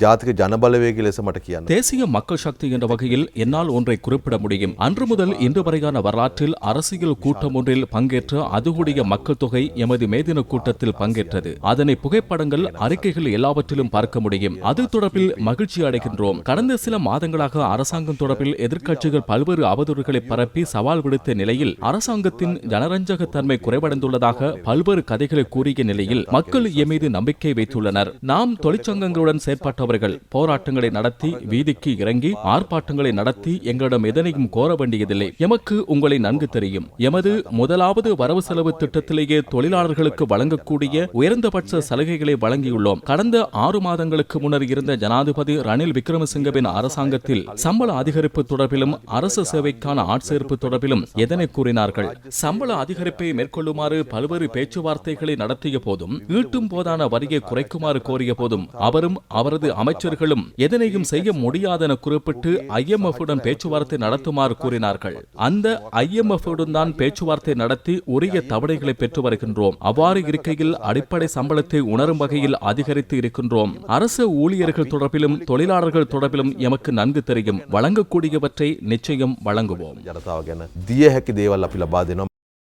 ජාතික ජනබලවේග ලෙස මට කියන්න. தேசிய மக்கள் சக்தி என்ற வகையில் என்னால் ஒன்றை குறிப்பிட முடியும் அன்று முதல் இன்று வரையான வரலாற்றில் அரசியல் கூட்டம் ஒன்றில் பங்கேற்ற அதுகுடைய மக்கள் தொகை எமது மேதின கூட்டத்தில் பங்கேற்றது அதனை புகைப்படங்கள் அறிக்கைகள் எல்லாவற்றிலும் பார்க்க முடியும் அது தொடர்பில் மகிழ்ச்சி அடைகின்றோம் கடந்த சில மாதங்களாக அரசாங்கம் தொடர்பில் எதிர்க்கட்சிகள் பல்வேறு அவதூறுகளை பரப்பி சவால் விடுத்த நிலையில் அரசாங்கத்தின் ஜனரஞ்சக தன்மை குறைவடைந்துள்ளதாக பல்வேறு கதைகளை கூறிய நிலையில் மக்கள் எம் மீது நம்பிக்கை வைத்துள்ளனர் நாம் தொழிற்சங்கங்களுடன் அவர்கள் போராட்டங்களை நடத்தி வீதிக்கு இறங்கி ஆர்ப்பாட்டங்களை நடத்தி எங்களிடம் எதனையும் கோர வேண்டியதில்லை. எமக்கு உங்களை நன்கு தெரியும். எமது முதலாவது வரவு செலவு திட்டத்திலேயே தொழிலாளர்களுக்கு வழங்கக்கூடிய உயர்ந்தபட்ச சலுகைகளை வழங்கியுள்ளோம். கடந்த ஆறு மாதங்களுக்கு முன்னர் இருந்த ஜனாதிபதி ரணில் விக்ரமசிங்கவின் அரசாங்கத்தில் சம்பள அதிகரிப்பு தொடர்பிலும் அரசு சேவைக்கான ஆட்சேர்ப்பு தொடர்பிலும் எதனை கூறினார்கள்? சம்பள அதிகரிப்பை மேற்கொள்ளுமாறு பல்வேறு பேச்சுவார்த்தைகளை நடத்திய போதும் ஈட்டும் போதான வரியை குறைக்குமாறு கோரிய போதும் அவரும் அவரது அமைச்சர்களும் எதனையும் செய்ய முடியாதென குறிப்பிட்டு ஐஎம்எஃப்புடன் பேச்சுவார்த்தை நடத்துமாறு கூறினார்கள். அந்த ஐஎம்எஃப் தான் பேச்சுவார்த்தை நடத்தி உரிய தவணைகளை பெற்று வருகின்றோம். அவ்வாறு இருக்கையில் அடிப்படை சம்பளத்தை உணரும் வகையில் அதிகரித்து இருக்கின்றோம். அரசு ஊழியர்கள் தொடர்பிலும் தொழிலாளர்கள் தொடர்பிலும் எமக்கு நன்கு தெரியும். வழங்கக்கூடியவற்றை நிச்சயம் வழங்குவோம்.